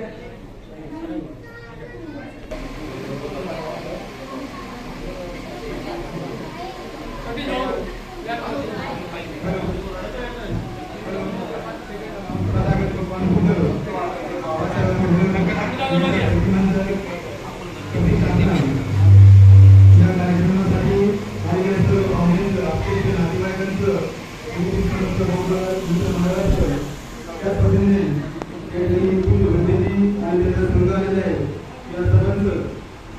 Gracias.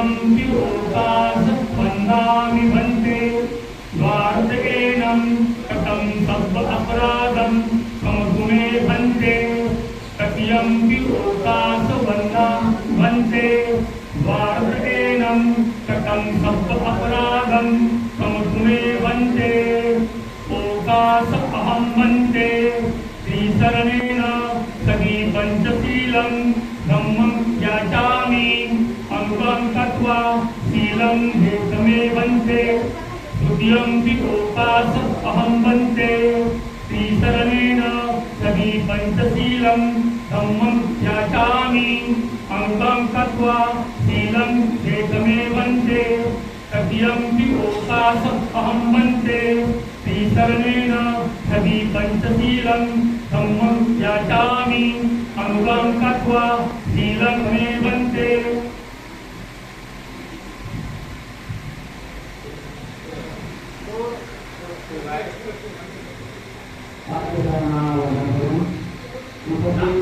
द्वितीयं पि उपासवन्दामि भन्ते स्वार्थहीनं कथं सर्व अपराधं क्षमतु मे भन्ते तृतीयं पि उपासवन्दा भन्ते स्वार्थहीनं कथं सर्व अपराधं क्षमतु मे भन्ते ओकास अहं भन्ते श्रीशरणेन सखी पञ्चशीलं वा शीलं भूतमे वन्ते तृतीयं पितोपास अहं श्रीशरणेन सभी पञ्चशीलं धम्मं ध्यायामि अङ्गं कृत्वा शीलं भूतमे वन्ते तृतीयं पितोपास अहं श्रीशरणेन सभी पञ्चशीलं धम्मं ध्यायामि अङ्गं कृत्वा शीलं मे Yeah.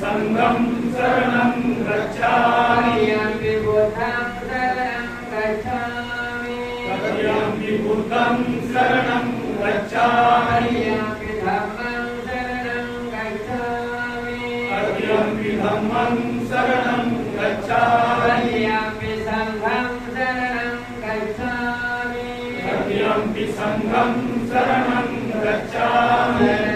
సంఘం శరణం గచ్చామి. యామి బుద్ధం శరణం గచ్చామి. యామి బుద్ధం శరణం గచ్చామి. యామి ధమ్మం శరణం గచ్చామి. యామి ధమ్మం శరణం గచ్చామి. యామి సంఘం శరణం గచ్చామి. యామి సంఘం శరణం గచ్చామి.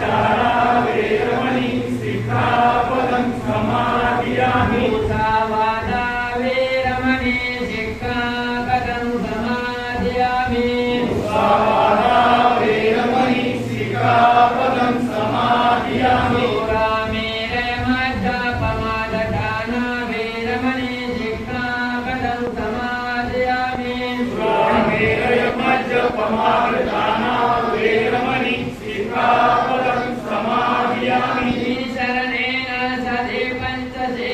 Santa. Gracias.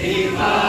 Amen.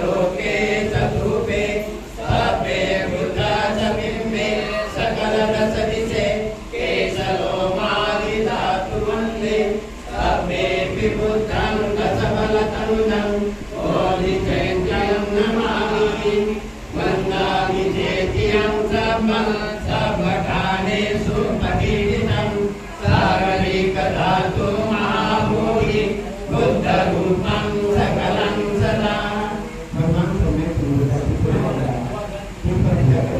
लोके चतुपे सर्वे मृता च बिम्बे सकलरसदिशे केशलोमादिधातुवन्दे सर्वे विबुद्धं कसफलतरुणम् ओलिचैञ्चलं नमामि मन्दानि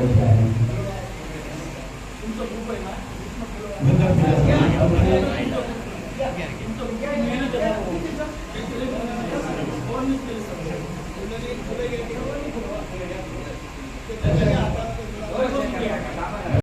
okay.